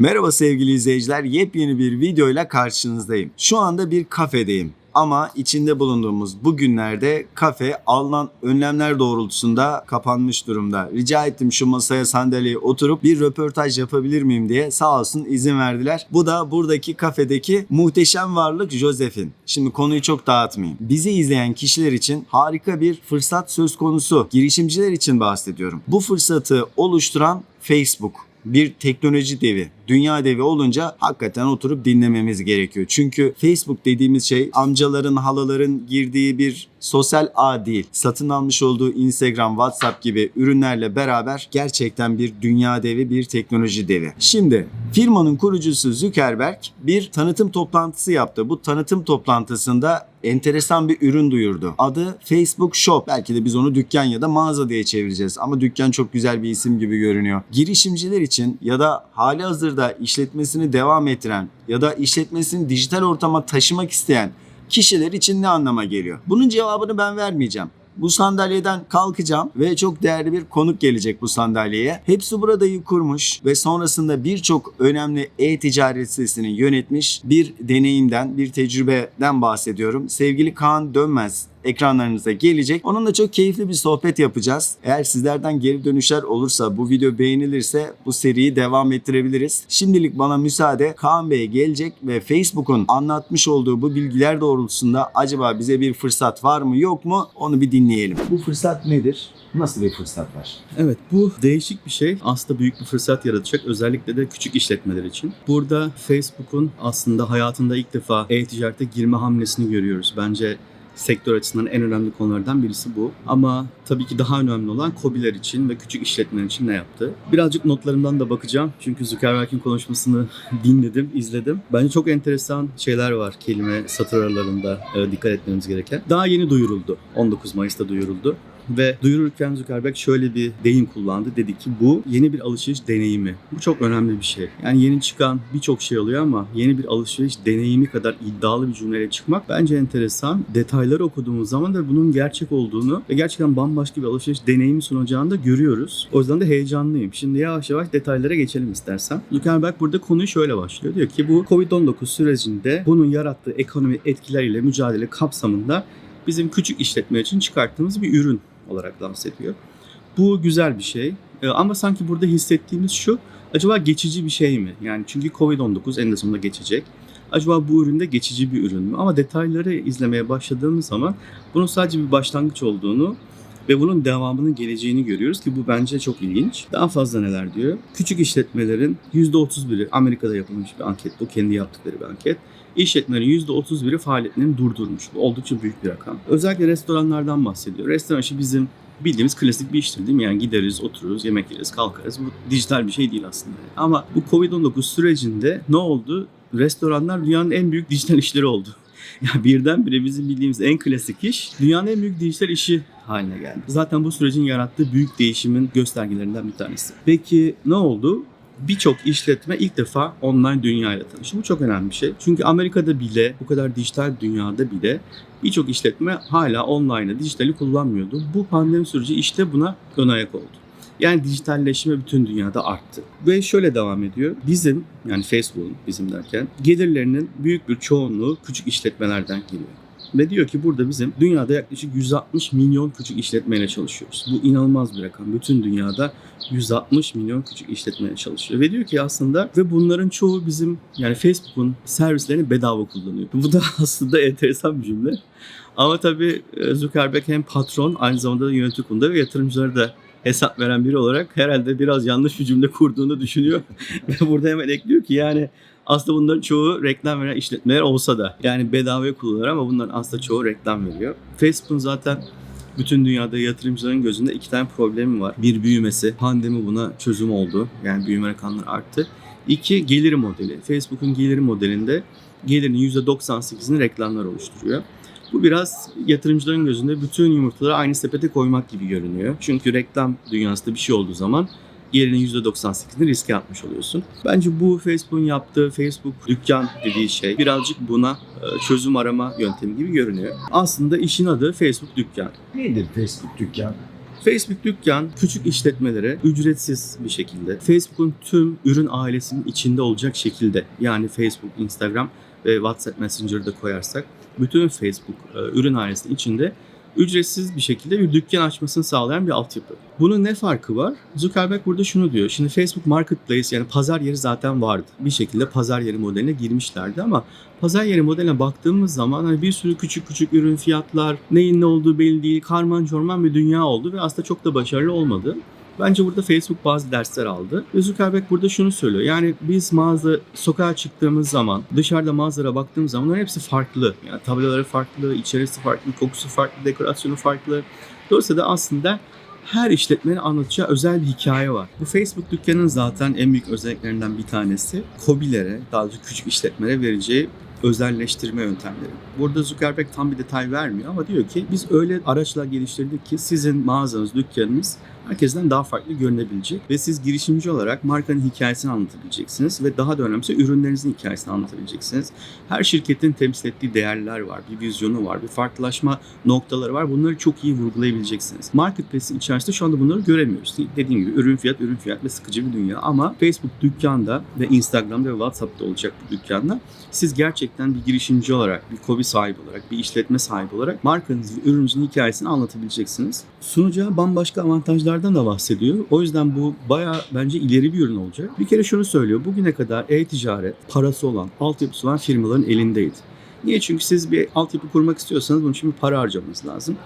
Merhaba sevgili izleyiciler, yepyeni bir videoyla karşınızdayım. Şu anda bir kafedeyim. Ama içinde bulunduğumuz bu günlerde kafe alınan önlemler doğrultusunda kapanmış durumda. Rica ettim şu masaya sandalyeye oturup bir röportaj yapabilir miyim diye sağ olsun izin verdiler. Bu da buradaki kafedeki muhteşem varlık Joseph'in. Şimdi konuyu çok dağıtmayayım. Bizi izleyen kişiler için harika bir fırsat söz konusu. Girişimciler için bahsediyorum. Bu fırsatı oluşturan Facebook bir teknoloji devi, dünya devi olunca hakikaten oturup dinlememiz gerekiyor. Çünkü Facebook dediğimiz şey amcaların, halaların girdiği bir sosyal ağ değil. Satın almış olduğu Instagram, WhatsApp gibi ürünlerle beraber gerçekten bir dünya devi, bir teknoloji devi. Şimdi firmanın kurucusu Zuckerberg bir tanıtım toplantısı yaptı. Bu tanıtım toplantısında enteresan bir ürün duyurdu. Adı Facebook Shop. Belki de biz onu dükkan ya da mağaza diye çevireceğiz ama dükkan çok güzel bir isim gibi görünüyor. Girişimciler için ya da hali hazırda işletmesini devam ettiren ya da işletmesini dijital ortama taşımak isteyen kişiler için ne anlama geliyor? Bunun cevabını ben vermeyeceğim. Bu sandalyeden kalkacağım ve çok değerli bir konuk gelecek bu sandalyeye. Hepsi buradayı kurmuş ve sonrasında birçok önemli e-ticaret sitesini yönetmiş bir deneyimden, bir tecrübeden bahsediyorum. Sevgili Kaan Dönmez ekranlarınıza gelecek. Onunla çok keyifli bir sohbet yapacağız. Eğer sizlerden geri dönüşler olursa, bu video beğenilirse bu seriyi devam ettirebiliriz. Şimdilik bana müsaade. Kaan Bey gelecek ve Facebook'un anlatmış olduğu bu bilgiler doğrultusunda acaba bize bir fırsat var mı yok mu onu bir dinleyelim. Bu fırsat nedir? Nasıl bir fırsat var? Evet bu değişik bir şey. Aslında büyük bir fırsat yaratacak özellikle de küçük işletmeler için. Burada Facebook'un aslında hayatında ilk defa e-ticarete girme hamlesini görüyoruz. Bence sektör açısından en önemli konulardan birisi bu. Ama tabii ki daha önemli olan COBİ'ler için ve küçük işletmeler için ne yaptı? Birazcık notlarımdan da bakacağım. Çünkü Zuckerberg'in konuşmasını dinledim, izledim. Bence çok enteresan şeyler var kelime satır aralarında e, dikkat etmemiz gereken. Daha yeni duyuruldu. 19 Mayıs'ta duyuruldu. Ve duyururken Zuckerberg şöyle bir deyim kullandı. Dedi ki bu yeni bir alışveriş deneyimi. Bu çok önemli bir şey. Yani yeni çıkan birçok şey oluyor ama yeni bir alışveriş deneyimi kadar iddialı bir cümleyle çıkmak bence enteresan. Detayları okuduğumuz zaman da bunun gerçek olduğunu ve gerçekten bambaşka bir alışveriş deneyimi sunacağını da görüyoruz. O yüzden de heyecanlıyım. Şimdi yavaş yavaş detaylara geçelim istersen. Zuckerberg burada konuyu şöyle başlıyor. Diyor ki bu Covid-19 sürecinde bunun yarattığı ekonomi etkileriyle mücadele kapsamında bizim küçük işletme için çıkarttığımız bir ürün olarak lanse ediyor. Bu güzel bir şey. Ee, Ama sanki burada hissettiğimiz şu, acaba geçici bir şey mi? Yani çünkü Covid-19 en sonunda geçecek. Acaba bu üründe geçici bir ürün mü? Ama detayları izlemeye başladığımız zaman bunun sadece bir başlangıç olduğunu ve bunun devamının geleceğini görüyoruz ki bu bence çok ilginç. Daha fazla neler diyor? Küçük işletmelerin %31'i Amerika'da yapılmış bir anket bu. Kendi yaptıkları bir anket. İşletmelerin %31'i faaliyetlerini durdurmuş. Bu oldukça büyük bir rakam. Özellikle restoranlardan bahsediyor. Restoran işi bizim bildiğimiz klasik bir iştir değil mi? Yani gideriz, otururuz, yemek yeriz, kalkarız. Bu dijital bir şey değil aslında. Ama bu Covid-19 sürecinde ne oldu? Restoranlar dünyanın en büyük dijital işleri oldu. Ya birdenbire bizim bildiğimiz en klasik iş dünyanın en büyük dijital işi haline geldi. Zaten bu sürecin yarattığı büyük değişimin göstergelerinden bir tanesi. Peki ne oldu? Birçok işletme ilk defa online dünyayla tanıştı. Bu çok önemli bir şey. Çünkü Amerika'da bile, bu kadar dijital dünyada bile birçok işletme hala online'ı, dijitali kullanmıyordu. Bu pandemi süreci işte buna ön ayak oldu. Yani dijitalleşme bütün dünyada arttı. Ve şöyle devam ediyor. Bizim yani Facebook'un bizim derken gelirlerinin büyük bir çoğunluğu küçük işletmelerden geliyor. Ve diyor ki burada bizim dünyada yaklaşık 160 milyon küçük işletmeyle çalışıyoruz. Bu inanılmaz bir rakam. Bütün dünyada 160 milyon küçük işletmeyle çalışıyor. Ve diyor ki aslında ve bunların çoğu bizim yani Facebook'un servislerini bedava kullanıyor. Bu da aslında enteresan bir cümle. Ama tabii e, Zuckerberg hem patron aynı zamanda da yönetim kurulunda ve yatırımcılara da hesap veren biri olarak herhalde biraz yanlış bir cümle kurduğunu düşünüyor. Ve burada hemen ekliyor ki yani aslında bunların çoğu reklam veren işletmeler olsa da yani bedavaya kullanılır ama bunların aslında çoğu reklam veriyor. Facebook'un zaten bütün dünyada yatırımcıların gözünde iki tane problemi var. Bir büyümesi, pandemi buna çözüm oldu. Yani büyüme rakamları arttı. İki gelir modeli. Facebook'un gelir modelinde gelirinin %98'ini reklamlar oluşturuyor. Bu biraz yatırımcıların gözünde bütün yumurtaları aynı sepete koymak gibi görünüyor. Çünkü reklam dünyasında bir şey olduğu zaman gelirinin %98'ini riske atmış oluyorsun. Bence bu Facebook'un yaptığı Facebook dükkan dediği şey birazcık buna e, çözüm arama yöntemi gibi görünüyor. Aslında işin adı Facebook dükkan. Nedir Facebook dükkan? Facebook dükkan küçük işletmelere ücretsiz bir şekilde Facebook'un tüm ürün ailesinin içinde olacak şekilde yani Facebook, Instagram ve WhatsApp Messenger'ı da koyarsak bütün Facebook e, ürün ailesinin içinde ücretsiz bir şekilde bir dükkan açmasını sağlayan bir altyapı. Bunun ne farkı var? Zuckerberg burada şunu diyor. Şimdi Facebook Marketplace yani pazar yeri zaten vardı. Bir şekilde pazar yeri modeline girmişlerdi ama pazar yeri modeline baktığımız zaman hani bir sürü küçük küçük ürün fiyatlar, neyin ne olduğu belli değil, karman çorman bir dünya oldu ve aslında çok da başarılı olmadı. Bence burada Facebook bazı dersler aldı. Ve Zuckerberg burada şunu söylüyor. Yani biz mağaza sokağa çıktığımız zaman, dışarıda mağazalara baktığımız zaman hepsi farklı. Yani tabloları farklı, içerisi farklı, kokusu farklı, dekorasyonu farklı. Dolayısıyla da aslında her işletmenin anlatacağı özel bir hikaye var. Bu Facebook dükkanının zaten en büyük özelliklerinden bir tanesi COBİ'lere, daha doğrusu küçük işletmelere vereceği özelleştirme yöntemleri. Burada Zuckerberg tam bir detay vermiyor ama diyor ki biz öyle araçlar geliştirdik ki sizin mağazanız, dükkanınız herkesten daha farklı görünebilecek ve siz girişimci olarak markanın hikayesini anlatabileceksiniz ve daha da önemlisi ürünlerinizin hikayesini anlatabileceksiniz. Her şirketin temsil ettiği değerler var, bir vizyonu var, bir farklılaşma noktaları var. Bunları çok iyi vurgulayabileceksiniz. Marketplace'in içerisinde şu anda bunları göremiyoruz. Dediğim gibi ürün fiyat, ürün fiyat ve sıkıcı bir dünya ama Facebook dükkanda ve Instagram'da ve WhatsApp'ta olacak bu dükkanda siz gerçekten bir girişimci olarak, bir kobi sahibi olarak, bir işletme sahibi olarak markanız ve ürününüzün hikayesini anlatabileceksiniz. Sunucuya bambaşka avantajlardan da bahsediyor. O yüzden bu bayağı bence ileri bir ürün olacak. Bir kere şunu söylüyor. Bugüne kadar e-ticaret parası olan, altyapısı olan firmaların elindeydi. Niye? Çünkü siz bir altyapı kurmak istiyorsanız bunun için bir para harcamanız lazım.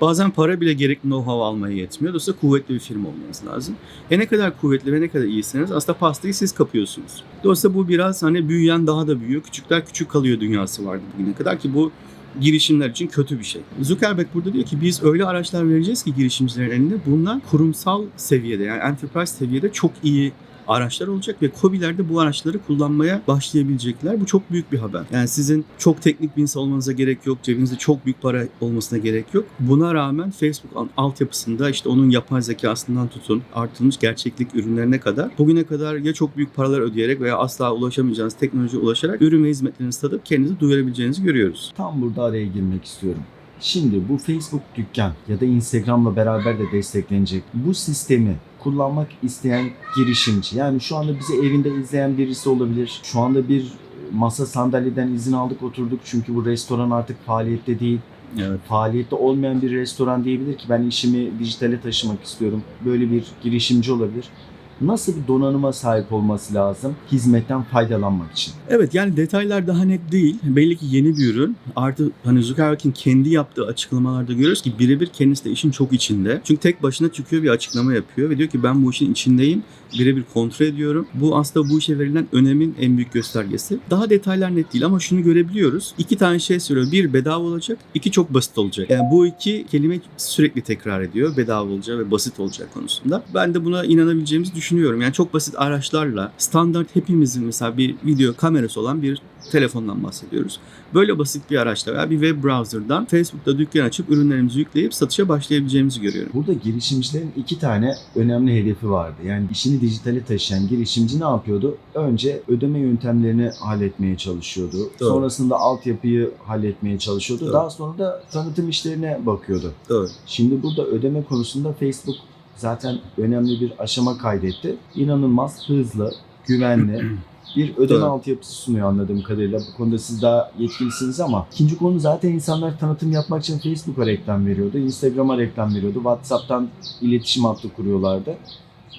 Bazen para bile gerekli know-how almaya yetmiyor. Dolayısıyla kuvvetli bir firma olmanız lazım. E ne kadar kuvvetli ve ne kadar iyisiniz aslında pastayı siz kapıyorsunuz. Dolayısıyla bu biraz hani büyüyen daha da büyüyor. Küçükler küçük kalıyor dünyası vardı bugüne kadar ki bu girişimler için kötü bir şey. Zuckerberg burada diyor ki biz öyle araçlar vereceğiz ki girişimcilerin eline bunlar kurumsal seviyede yani enterprise seviyede çok iyi araçlar olacak ve COBİ'ler de bu araçları kullanmaya başlayabilecekler. Bu çok büyük bir haber. Yani sizin çok teknik bir insan olmanıza gerek yok. Cebinizde çok büyük para olmasına gerek yok. Buna rağmen Facebook altyapısında işte onun yapay zekasından tutun artılmış gerçeklik ürünlerine kadar bugüne kadar ya çok büyük paralar ödeyerek veya asla ulaşamayacağınız teknolojiye ulaşarak ürün ve hizmetlerini satıp kendinizi duyurabileceğinizi görüyoruz. Tam burada araya girmek istiyorum. Şimdi bu Facebook dükkan ya da Instagram'la beraber de desteklenecek bu sistemi kullanmak isteyen girişimci yani şu anda bizi evinde izleyen birisi olabilir. Şu anda bir masa sandalyeden izin aldık oturduk çünkü bu restoran artık faaliyette değil. Evet. Faaliyette olmayan bir restoran diyebilir ki ben işimi dijitale taşımak istiyorum. Böyle bir girişimci olabilir. Nasıl bir donanıma sahip olması lazım hizmetten faydalanmak için? Evet yani detaylar daha net değil. Belli ki yeni bir ürün. Artı hani Zuckerberg'in kendi yaptığı açıklamalarda görüyoruz ki birebir kendisi de işin çok içinde. Çünkü tek başına çıkıyor bir açıklama yapıyor ve diyor ki ben bu işin içindeyim. Birebir kontrol ediyorum. Bu aslında bu işe verilen önemin en büyük göstergesi. Daha detaylar net değil ama şunu görebiliyoruz. İki tane şey söylüyor. Bir bedava olacak, iki çok basit olacak. Yani bu iki kelime sürekli tekrar ediyor. Bedava olacağı ve basit olacak konusunda. Ben de buna inanabileceğimizi düşünüyorum. Yani çok basit araçlarla standart hepimizin mesela bir video kamerası olan bir telefondan bahsediyoruz. Böyle basit bir araçla veya bir web browser'dan Facebook'ta dükkan açıp ürünlerimizi yükleyip satışa başlayabileceğimizi görüyorum. Burada girişimcilerin iki tane önemli hedefi vardı. Yani işini dijitale taşıyan girişimci ne yapıyordu? Önce ödeme yöntemlerini halletmeye çalışıyordu. Doğru. Sonrasında altyapıyı halletmeye çalışıyordu. Doğru. Daha sonra da tanıtım işlerine bakıyordu. Doğru. Şimdi burada ödeme konusunda Facebook zaten önemli bir aşama kaydetti. İnanılmaz hızlı, güvenli bir ödeme Doğru. altyapısı sunuyor anladığım kadarıyla. Bu konuda siz daha yetkilisiniz ama ikinci konu zaten insanlar tanıtım yapmak için Facebook'a reklam veriyordu, Instagram'a reklam veriyordu, WhatsApp'tan iletişim hattı kuruyorlardı.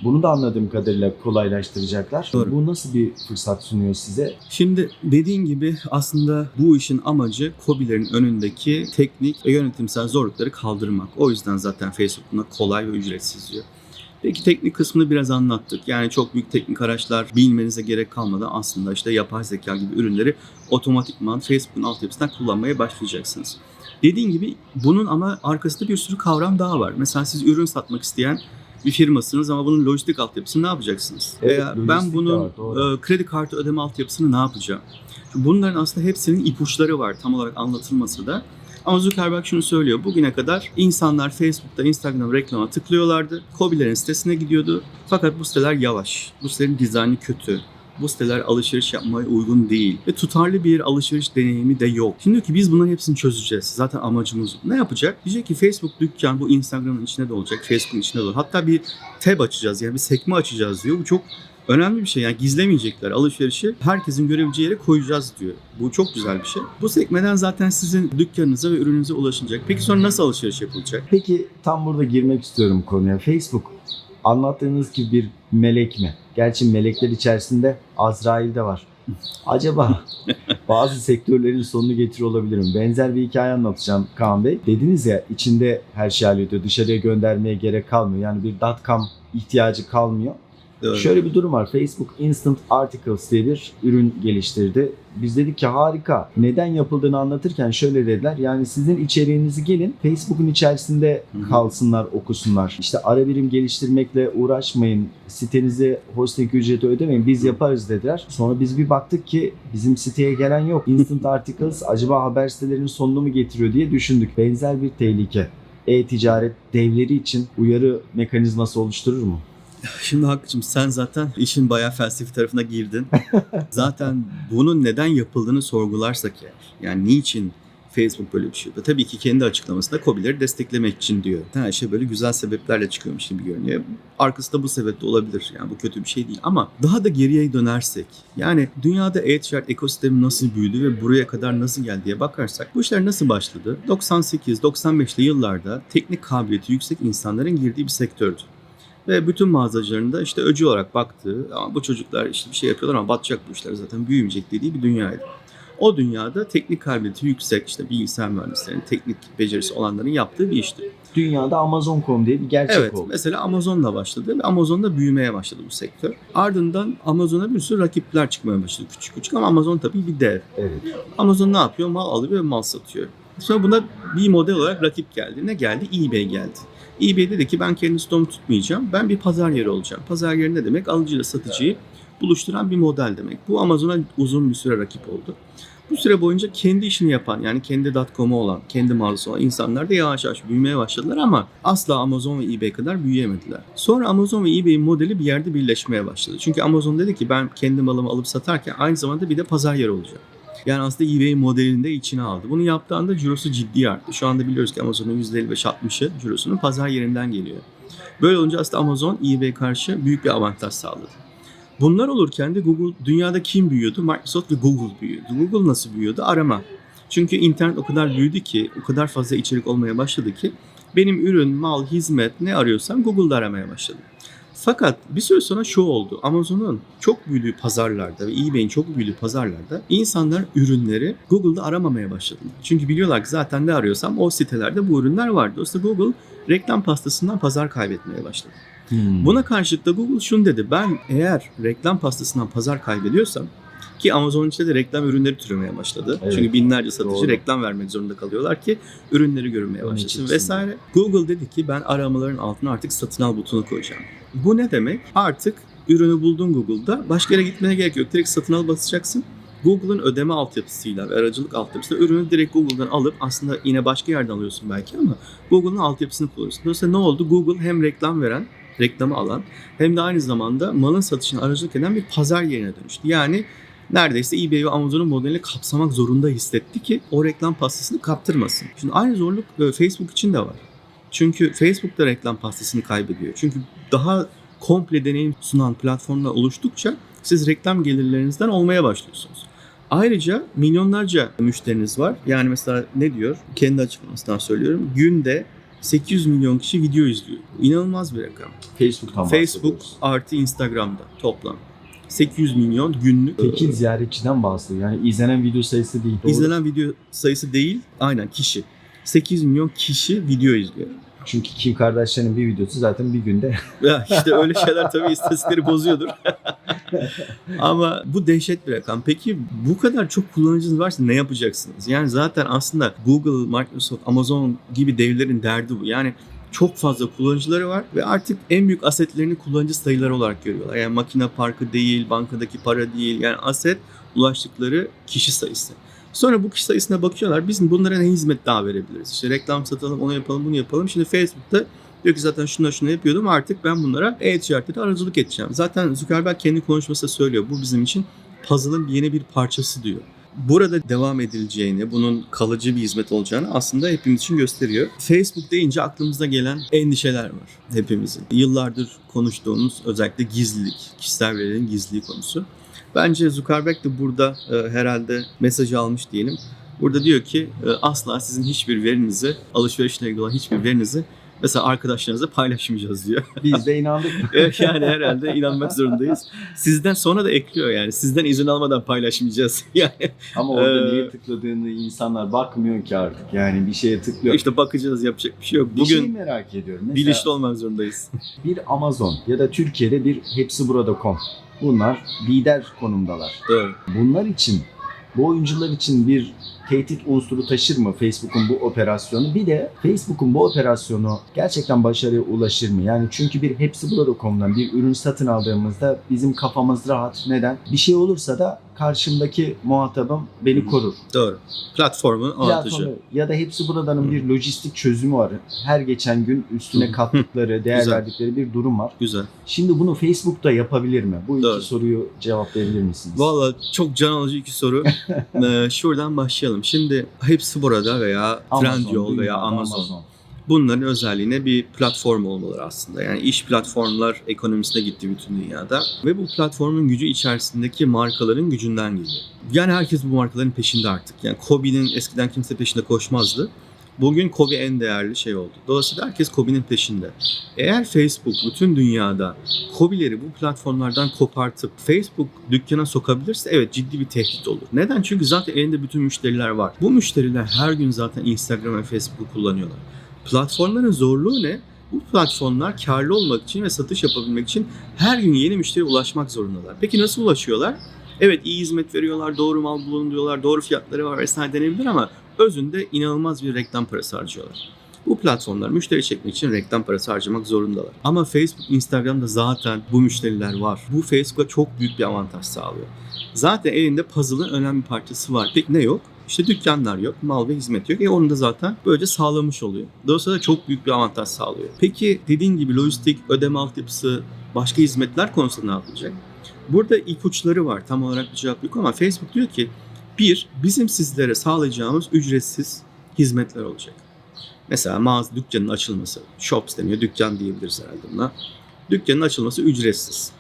Bunu da anladığım kadarıyla kolaylaştıracaklar. Doğru. Bu nasıl bir fırsat sunuyor size? Şimdi dediğin gibi aslında bu işin amacı COBİ'lerin önündeki teknik ve yönetimsel zorlukları kaldırmak. O yüzden zaten Facebook buna kolay ve ücretsiz diyor. Peki teknik kısmını biraz anlattık. Yani çok büyük teknik araçlar bilmenize gerek kalmadan aslında işte yapay zeka gibi ürünleri otomatikman Facebook'un altyapısından kullanmaya başlayacaksınız. Dediğin gibi bunun ama arkasında bir sürü kavram daha var. Mesela siz ürün satmak isteyen bir firmasınız ama bunun lojistik altyapısını ne yapacaksınız? Evet, Veya ben bunun var, e, kredi kartı ödeme altyapısını ne yapacağım? Çünkü bunların aslında hepsinin ipuçları var tam olarak anlatılmasa da. Ama Zuckerberg şunu söylüyor. Bugüne kadar insanlar Facebook'ta, Instagram reklama tıklıyorlardı. Kobilerin sitesine gidiyordu. Fakat bu siteler yavaş. Bu sitelerin dizaynı kötü. Bu siteler alışveriş yapmaya uygun değil. Ve tutarlı bir alışveriş deneyimi de yok. Şimdi ki biz bunların hepsini çözeceğiz. Zaten amacımız. Ne yapacak? Diyecek ki Facebook dükkan bu Instagram'ın içinde de olacak. Facebook'un içinde de olacak. Hatta bir tab açacağız yani bir sekme açacağız diyor. Bu çok önemli bir şey. Yani gizlemeyecekler. Alışverişi herkesin görebileceği yere koyacağız diyor. Bu çok güzel bir şey. Bu sekmeden zaten sizin dükkanınıza ve ürününüze ulaşılacak. Peki sonra nasıl alışveriş yapılacak? Peki tam burada girmek istiyorum konuya. Facebook anlattığınız gibi bir melek mi? Gerçi melekler içerisinde Azrail de var. Acaba bazı sektörlerin sonunu getiriyor olabilirim. Benzer bir hikaye anlatacağım Kaan Bey. Dediniz ya içinde her şey hallediyor. Dışarıya göndermeye gerek kalmıyor. Yani bir .com ihtiyacı kalmıyor. Şöyle bir durum var. Facebook Instant Articles diye bir ürün geliştirdi. Biz dedik ki harika. Neden yapıldığını anlatırken şöyle dediler. Yani sizin içeriğinizi gelin Facebook'un içerisinde kalsınlar, okusunlar. İşte ara birim geliştirmekle uğraşmayın. Sitenize hosting ücreti ödemeyin. Biz yaparız dediler. Sonra biz bir baktık ki bizim siteye gelen yok. Instant Articles acaba haber sitelerinin sonunu mu getiriyor diye düşündük. Benzer bir tehlike. E-ticaret devleri için uyarı mekanizması oluşturur mu? Şimdi Hakkı'cığım sen zaten işin bayağı felsefi tarafına girdin. zaten bunun neden yapıldığını sorgularsak eğer, yani niçin Facebook böyle bir şey yapıyor? Tabii ki kendi açıklamasında COBİ'leri desteklemek için diyor. Her şey böyle güzel sebeplerle çıkıyormuş gibi görünüyor. Arkası da bu sebeple olabilir. Yani bu kötü bir şey değil. Ama daha da geriye dönersek, yani dünyada e-ticaret ekosistemi nasıl büyüdü ve buraya kadar nasıl geldi diye bakarsak, bu işler nasıl başladı? 98-95'li yıllarda teknik kabiliyeti yüksek insanların girdiği bir sektördü. Ve bütün mağazacıların da işte öcü olarak baktığı ama bu çocuklar işte bir şey yapıyorlar ama batacak bu işler zaten büyümeyecek dediği bir dünyaydı. O dünyada teknik kabiliyeti yüksek işte bilgisayar mühendislerinin teknik becerisi olanların yaptığı bir işti. Dünyada Amazon.com diye bir gerçek Evet oldu. mesela Amazon'la başladı ve Amazon'da büyümeye başladı bu sektör. Ardından Amazon'a bir sürü rakipler çıkmaya başladı küçük küçük ama Amazon tabii bir dev. Evet. Amazon ne yapıyor? Mal alıyor ve mal satıyor. Sonra buna bir model olarak rakip geldi. Ne geldi? eBay geldi. eBay dedi ki ben kendi stoğumu tutmayacağım. Ben bir pazar yeri olacağım. Pazar yeri ne demek? Alıcıyla satıcıyı buluşturan bir model demek. Bu Amazon'a uzun bir süre rakip oldu. Bu süre boyunca kendi işini yapan yani kendi .com'u olan, kendi mağazası olan insanlar da yavaş yavaş büyümeye başladılar ama asla Amazon ve eBay kadar büyüyemediler. Sonra Amazon ve eBay'in modeli bir yerde birleşmeye başladı. Çünkü Amazon dedi ki ben kendi malımı alıp satarken aynı zamanda bir de pazar yeri olacak. Yani aslında eBay modelini de içine aldı. Bunu yaptığı anda cirosu ciddi arttı. Şu anda biliyoruz ki Amazon'un %55-60'ı cirosunun pazar yerinden geliyor. Böyle olunca aslında Amazon eBay karşı büyük bir avantaj sağladı. Bunlar olurken de Google dünyada kim büyüyordu? Microsoft ve Google büyüyordu. Google nasıl büyüyordu? Arama. Çünkü internet o kadar büyüdü ki, o kadar fazla içerik olmaya başladı ki benim ürün, mal, hizmet ne arıyorsam Google'da aramaya başladım. Fakat bir süre sonra şu oldu. Amazon'un çok büyüdüğü pazarlarda ve eBay'in çok büyüdüğü pazarlarda insanlar ürünleri Google'da aramamaya başladılar. Çünkü biliyorlar ki zaten ne arıyorsam o sitelerde bu ürünler var. Dolayısıyla Google reklam pastasından pazar kaybetmeye başladı. Hmm. Buna karşılık da Google şunu dedi. Ben eğer reklam pastasından pazar kaybediyorsam ki Amazon'un içinde de reklam ürünleri türemeye başladı. Evet. Çünkü binlerce satıcı Doğru. reklam vermek zorunda kalıyorlar ki ürünleri görünmeye başlasın vesaire. Google dedi ki ben aramaların altına artık satın al butonu koyacağım. Bu ne demek? Artık ürünü buldun Google'da. Başka yere gitmene gerek yok. Direkt satın al basacaksın. Google'ın ödeme altyapısıyla ve aracılık altyapısıyla ürünü direkt Google'dan alıp aslında yine başka yerden alıyorsun belki ama Google'ın altyapısını kullanıyorsun. Dolayısıyla ne oldu? Google hem reklam veren, reklamı alan hem de aynı zamanda malın satışına aracılık eden bir pazar yerine dönüştü. Yani neredeyse eBay ve Amazon'un modelini kapsamak zorunda hissetti ki o reklam pastasını kaptırmasın. Şimdi aynı zorluk e, Facebook için de var. Çünkü Facebook da reklam pastasını kaybediyor. Çünkü daha komple deneyim sunan platformlar oluştukça siz reklam gelirlerinizden olmaya başlıyorsunuz. Ayrıca milyonlarca müşteriniz var. Yani mesela ne diyor? Kendi açıklamasından söylüyorum. Günde 800 milyon kişi video izliyor. İnanılmaz bir rakam. Facebook'tan Facebook artı Instagram'da toplam. 800 milyon günlük. Tekil ziyaretçiden bahsediyor. Yani izlenen video sayısı değil. Doğru. İzlenen video sayısı değil, aynen kişi. 8 milyon kişi video izliyor. Çünkü Kim Kardashian'ın bir videosu zaten bir günde. Ya işte öyle şeyler tabii istatistikleri bozuyordur. Ama bu dehşet bir rakam. Peki bu kadar çok kullanıcınız varsa ne yapacaksınız? Yani zaten aslında Google, Microsoft, Amazon gibi devlerin derdi bu. Yani çok fazla kullanıcıları var ve artık en büyük asetlerini kullanıcı sayıları olarak görüyorlar. Yani makine parkı değil, bankadaki para değil. Yani aset ulaştıkları kişi sayısı. Sonra bu kişi sayısına bakıyorlar. Biz bunlara ne hizmet daha verebiliriz? İşte reklam satalım, onu yapalım, bunu yapalım. Şimdi Facebook'ta Diyor ki zaten şunları şunu yapıyordum artık ben bunlara e-ticarette de aracılık edeceğim. Zaten Zuckerberg kendi konuşmasında söylüyor. Bu bizim için puzzle'ın yeni bir parçası diyor. Burada devam edileceğini, bunun kalıcı bir hizmet olacağını aslında hepimiz için gösteriyor. Facebook deyince aklımıza gelen endişeler var hepimizin. Yıllardır konuştuğumuz özellikle gizlilik, kişisel verilerin gizliliği konusu. Bence Zuckerberg de burada e, herhalde mesajı almış diyelim. Burada diyor ki e, asla sizin hiçbir verinizi, alışverişle ilgili olan hiçbir verinizi mesela arkadaşlarınızla paylaşmayacağız diyor. Biz de inandık. Evet, yani herhalde inanmak zorundayız. Sizden sonra da ekliyor yani. Sizden izin almadan paylaşmayacağız. Yani Ama orada Ee, niye tıkladığını insanlar bakmıyor ki artık. Yani bir şeye tıklıyor. işte bakacağız yapacak bir şey yok. bir şey Bugün merak ediyorum. Mesela bilinçli olmak zorundayız. bir Amazon ya da Türkiye'de bir hepsi burada.com. Bunlar lider konumdalar. Doğru. Bunlar için bu oyuncular için bir tehdit unsuru taşır mı Facebook'un bu operasyonu? Bir de Facebook'un bu operasyonu gerçekten başarıya ulaşır mı? Yani çünkü bir hepsi burada.com'dan bir ürün satın aldığımızda bizim kafamız rahat. Neden? Bir şey olursa da karşımdaki muhatabım beni korur. Doğru. Platformun avantajı. Platformu ya da hepsi buradanın Hı. bir lojistik çözümü var. Her geçen gün üstüne kattıkları, değer Güzel. verdikleri bir durum var. Güzel. Şimdi bunu Facebook'ta yapabilir mi? Bu Doğru. iki soruyu cevaplayabilir misiniz? Valla çok can alıcı iki soru. Ee, şuradan başlayalım. Şimdi hepsi burada veya Trendyol veya dünyada Amazon. Bunların özelliğine bir platform olmaları aslında. Yani iş platformlar ekonomisine gitti bütün dünyada. Ve bu platformun gücü içerisindeki markaların gücünden geliyor. Yani herkes bu markaların peşinde artık. Yani Kobe'nin eskiden kimse peşinde koşmazdı. Bugün Kobe en değerli şey oldu. Dolayısıyla herkes Kobe'nin peşinde. Eğer Facebook bütün dünyada Kobe'leri bu platformlardan kopartıp Facebook dükkana sokabilirse evet ciddi bir tehdit olur. Neden? Çünkü zaten elinde bütün müşteriler var. Bu müşteriler her gün zaten Instagram ve Facebook'u kullanıyorlar. Platformların zorluğu ne? Bu platformlar karlı olmak için ve satış yapabilmek için her gün yeni müşteriye ulaşmak zorundalar. Peki nasıl ulaşıyorlar? Evet iyi hizmet veriyorlar, doğru mal bulunduruyorlar, doğru fiyatları var vesaire denebilir ama özünde inanılmaz bir reklam parası harcıyorlar. Bu platformlar müşteri çekmek için reklam parası harcamak zorundalar. Ama Facebook, Instagram'da zaten bu müşteriler var. Bu Facebook'a çok büyük bir avantaj sağlıyor. Zaten elinde puzzle'ın önemli parçası var. Peki ne yok? İşte dükkanlar yok, mal ve hizmet yok. E onu da zaten böylece sağlamış oluyor. Dolayısıyla çok büyük bir avantaj sağlıyor. Peki dediğin gibi lojistik, ödeme altyapısı, başka hizmetler konusunda ne yapılacak? Burada ipuçları var. Tam olarak bir cevap yok ama Facebook diyor ki bir, bizim sizlere sağlayacağımız ücretsiz hizmetler olacak. Mesela mağaza dükkanın açılması, shops deniyor, dükkan diyebiliriz herhalde buna. Dükkanın açılması ücretsiz.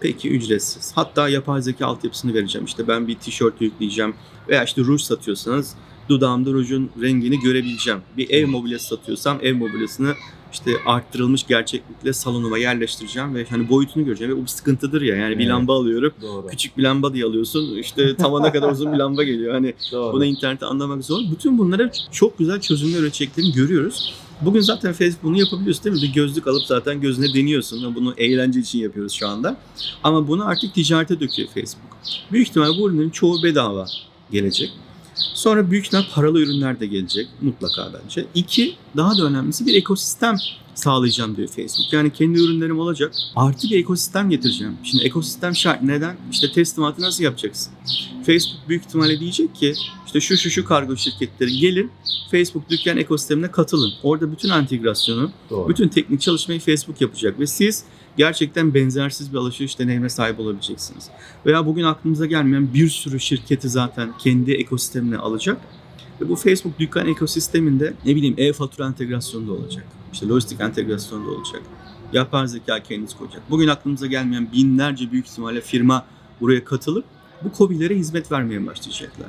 Peki ücretsiz. Hatta yapay zeka altyapısını vereceğim. İşte ben bir tişört yükleyeceğim veya işte ruj satıyorsanız dudağımda rujun rengini görebileceğim. Bir ev mobilyası satıyorsam ev mobilyasını işte arttırılmış gerçeklikle salonuma yerleştireceğim ve hani boyutunu göreceğim ve bu bir sıkıntıdır ya. Yani bir Evet. lamba alıyorum. Doğru. Küçük bir lamba diye alıyorsun. İşte tavana kadar uzun bir lamba geliyor. Hani Doğru. bunu internette anlamak zor. Bütün bunlara çok güzel çözümler üreteceklerini görüyoruz. Bugün zaten Facebook bunu yapabiliyorsun değil mi? Bir gözlük alıp zaten gözüne deniyorsun. Bunu eğlence için yapıyoruz şu anda. Ama bunu artık ticarete döküyor Facebook. Büyük ihtimal bu ürünlerin çoğu bedava gelecek. Sonra büyük ihtimal paralı ürünler de gelecek mutlaka bence. İki, daha da önemlisi bir ekosistem sağlayacağım diyor Facebook. Yani kendi ürünlerim olacak. Artı bir ekosistem getireceğim. Şimdi ekosistem şart. Neden? İşte teslimatı nasıl yapacaksın? Facebook büyük ihtimalle diyecek ki işte şu şu şu kargo şirketleri gelin Facebook dükkan ekosistemine katılın. Orada bütün entegrasyonu, Doğru. bütün teknik çalışmayı Facebook yapacak ve siz gerçekten benzersiz bir alışveriş deneyimine sahip olabileceksiniz. Veya bugün aklımıza gelmeyen bir sürü şirketi zaten kendi ekosistemine alacak. Ve bu Facebook dükkan ekosisteminde ne bileyim e-fatura entegrasyonu da olacak. İşte lojistik entegrasyonu da olacak. Yapay zeka kendisi koyacak. Bugün aklımıza gelmeyen binlerce büyük ihtimalle firma buraya katılıp bu COBİ'lere hizmet vermeye başlayacaklar.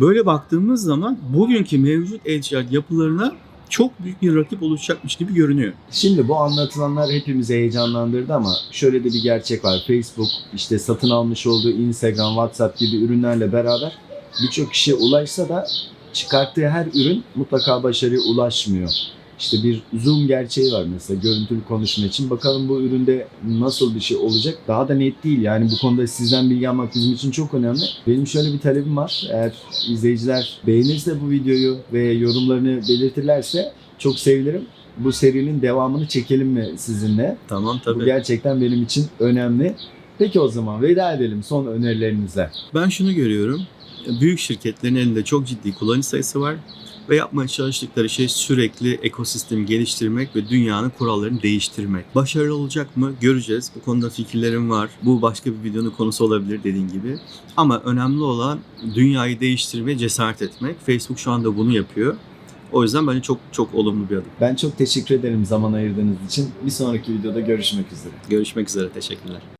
Böyle baktığımız zaman bugünkü mevcut e-ticaret yapılarına çok büyük bir rakip oluşacakmış gibi görünüyor. Şimdi bu anlatılanlar hepimizi heyecanlandırdı ama şöyle de bir gerçek var. Facebook işte satın almış olduğu Instagram, WhatsApp gibi ürünlerle beraber birçok kişiye ulaşsa da çıkarttığı her ürün mutlaka başarıya ulaşmıyor. İşte bir Zoom gerçeği var mesela görüntülü konuşma için. Bakalım bu üründe nasıl bir şey olacak? Daha da net değil. Yani bu konuda sizden bilgi almak bizim için çok önemli. Benim şöyle bir talebim var. Eğer izleyiciler beğenirse bu videoyu ve yorumlarını belirtirlerse çok sevinirim. Bu serinin devamını çekelim mi sizinle? Tamam Bu tabii. gerçekten benim için önemli. Peki o zaman veda edelim son önerilerinizle. Ben şunu görüyorum. Büyük şirketlerin elinde çok ciddi kullanıcı sayısı var. Ve yapmaya çalıştıkları şey sürekli ekosistemi geliştirmek ve dünyanın kurallarını değiştirmek. Başarılı olacak mı? Göreceğiz. Bu konuda fikirlerim var. Bu başka bir videonun konusu olabilir dediğin gibi. Ama önemli olan dünyayı değiştirmeye cesaret etmek. Facebook şu anda bunu yapıyor. O yüzden bence çok çok olumlu bir adım. Ben çok teşekkür ederim zaman ayırdığınız için. Bir sonraki videoda görüşmek üzere. Görüşmek üzere. Teşekkürler.